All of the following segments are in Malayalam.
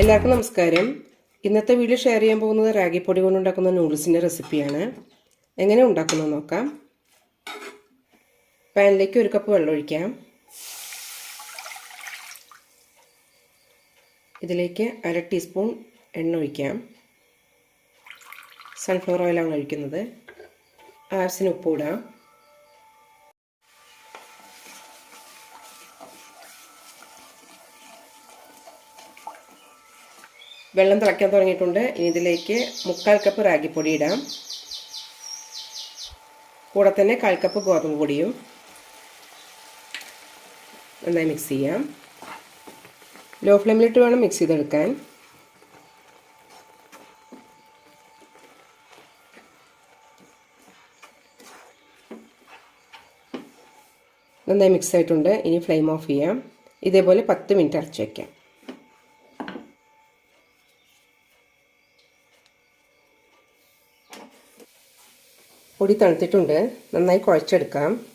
എല്ലാവർക്കും നമസ്കാരം. ഇന്നത്തെ വീഡിയോ ഷെയർ ചെയ്യാൻ പോകുന്നത് റാഗിപ്പൊടി കൊണ്ട് ഉണ്ടാക്കുന്ന നൂഡിൽസിന്റെ റെസിപ്പിയാണ് എങ്ങനെ ഉണ്ടാക്കുന്നത് നോക്കാം. പാനിലേക്ക് ഒരു കപ്പ് വെള്ളം ഒഴിക്കാം. ഇതിലേക്ക് അര ടീസ്പൂൺ എണ്ണ ഒഴിക്കാം. സൺഫ്ലവർ ഓയിലാണ് ഒഴിക്കുന്നത്. ആവശ്യത്തിന് ഉപ്പ് ഇടാം. വെള്ളം തിളയ്ക്കാൻ തുടങ്ങിയിട്ടുണ്ട്. ഇനി ഇതിലേക്ക് മുക്കാൽ കപ്പ് റാഗിപ്പൊടി ഇടാം. കൂടെ തന്നെ കാൽ കപ്പ് ഗോതമ്പ് പൊടിയും നന്നായി മിക്സ് ചെയ്യാം. ലോ ഫ്ലെയിമിലിട്ട് വേണം മിക്സ് ചെയ്തെടുക്കാൻ. നന്നായി മിക്സ് ആയിട്ടുണ്ട്. ഇനി ഫ്ലെയിം ഓഫ് ചെയ്യാം. ഇതേപോലെ പത്ത് മിനിറ്റ് അടച്ചു വയ്ക്കാം പൊടി തണുത്തിട്ടുണ്ട്. നന്നായി കുഴച്ചെടുക്കാം.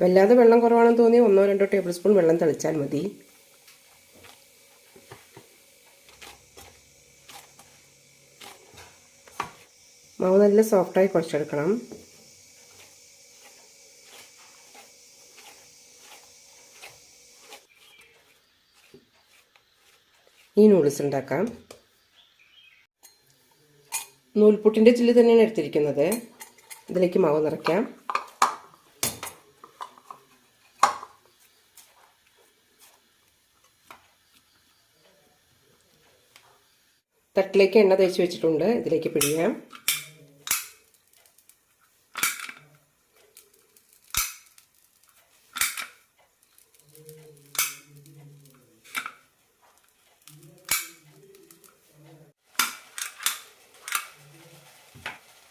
വല്ലാതെ വെള്ളം കുറവാണെന്ന് തോന്നി ഒന്നോ രണ്ടോ ടേബിൾ സ്പൂൺ വെള്ളം തളിച്ചാൽ മതി. മാവ് നല്ല സോഫ്റ്റായി കുഴച്ചെടുക്കണം. ഈ നൂഡിൽസ് ഉണ്ടാക്കാം. നൂൽപുട്ടിന്റെ ചില്ല് തന്നെയാണ് എടുത്തിരിക്കുന്നത്. ഇതിലേക്ക് മാവ് നിറയ്ക്കാം. തട്ടിലേക്ക് എണ്ണ തേച്ച് വെച്ചിട്ടുണ്ട്. ഇതിലേക്ക് പിഴിയാം.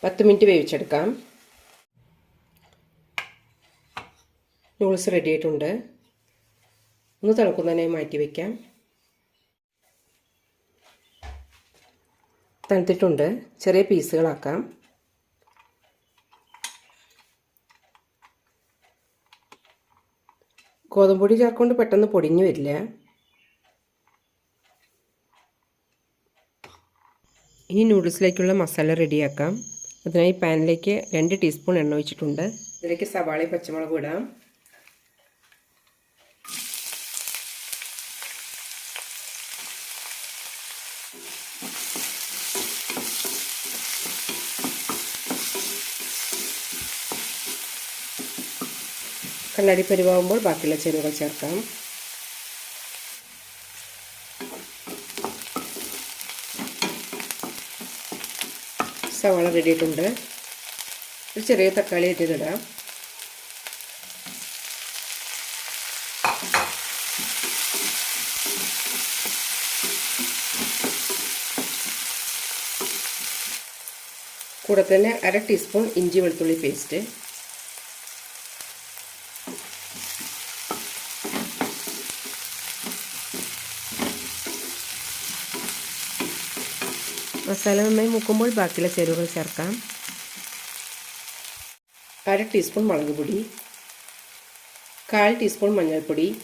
പത്ത് മിനിറ്റ് വേവിച്ചെടുക്കാം. നൂഡിൽസ് റെഡി ആയിട്ടുണ്ട്. ഒന്ന് തണുക്കുന്നതിനെ മാറ്റി വയ്ക്കാം തണുത്തിട്ടുണ്ട്. ചെറിയ പീസുകളാക്കാം. ഗോതമ്പൊടി ചേർക്കൊണ്ട് പെട്ടെന്ന് പൊടിഞ്ഞു വരില്ല. ഇനി നൂഡിൽസിലേക്കുള്ള മസാല റെഡിയാക്കാം അതിനായി പാനിലേക്ക് രണ്ട് ടീസ്പൂൺ എണ്ണ ഒഴിച്ചിട്ടുണ്ട്. ഇതിലേക്ക് സവാളി പച്ചമുളക് ഇടാം. കണ്ണാടി പരിവാകുമ്പോൾ ബാക്കിയുള്ള ചേരുവകൾ ചേർക്കാം. സവാള റെഡിയിട്ടുണ്ട് ഒരു ചെറിയ തക്കാളി ഇട്ടിടാം കൂടെ തന്നെ അര ടീസ്പൂൺ ഇഞ്ചി വെളുത്തുള്ളി പേസ്റ്റ്. മസാല നന്നായി മുക്കുമ്പോൾ ബാക്കിയുള്ള ചേരുവകൾ ചേർക്കാം. അര ടീസ്പൂൺ മുളക് പൊടി. കാൽ ടീസ്പൂൺ മഞ്ഞൾപ്പൊടി.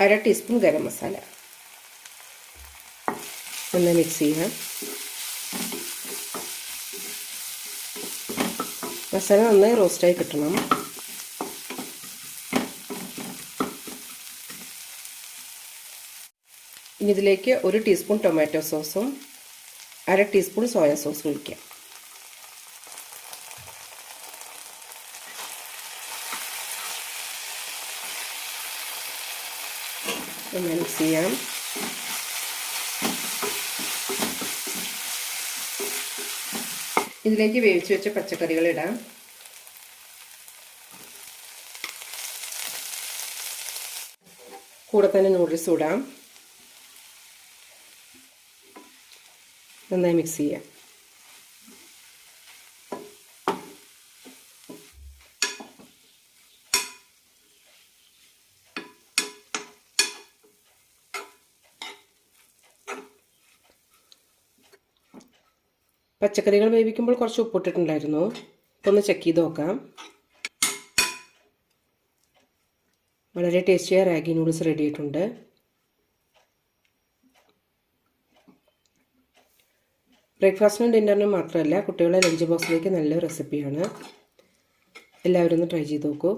അര ടീസ്പൂൺ ഗരം മസാല. ഒന്ന് മിക്സ് ചെയ്യാം. മസാല നന്നായി റോസ്റ്റായി കിട്ടണം. ഇനി ഇതിലേക്ക് ഒരു ടീസ്പൂൺ ടൊമാറ്റോ സോസും അര ടീസ്പൂൺ സോയ സോസും ഒഴിക്കാം. മിക്സ് ചെയ്യാം. ഇതിലേക്ക് വേവിച്ച് വെച്ച പച്ചക്കറികൾ ഇടാം. കൂടെ തന്നെ നൂഡിൽസ് ഇടാം. നന്നായി മിക്സ് ചെയ്യുക പച്ചക്കറികൾ വേവിക്കുമ്പോൾ കുറച്ച് ഉപ്പിട്ടിട്ടുണ്ടായിരുന്നു. അപ്പോൾ ഒന്ന് ചെക്ക് ചെയ്ത് നോക്കാം. വളരെ ടേസ്റ്റിയായ റാഗി നൂഡിൽസ് റെഡി ആയിട്ടുണ്ട്. ബ്രേക്ക്ഫാസ്റ്റിനും ഡിന്നറിനും മാത്രമല്ല കുട്ടികളുടെ ലഞ്ച് ബോക്സിലേക്ക് നല്ല റെസിപ്പിയാണ് എല്ലാവരും ഒന്ന് ട്രൈ ചെയ്ത് നോക്കൂ.